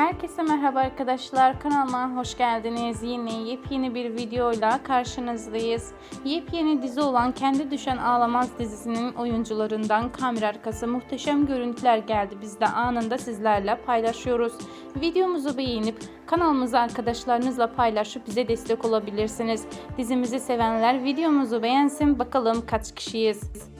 Herkese merhaba arkadaşlar. Kanalıma hoş geldiniz. Yine yepyeni bir videoyla karşınızdayız. Yepyeni dizi olan Kendi Düşen Ağlamaz dizisinin oyuncularından kamera arkası muhteşem görüntüler geldi. Biz de anında sizlerle paylaşıyoruz. Videomuzu beğenip kanalımızı arkadaşlarınızla paylaşıp bize destek olabilirsiniz. Dizimizi sevenler videomuzu beğensin. Bakalım kaç kişiyiz.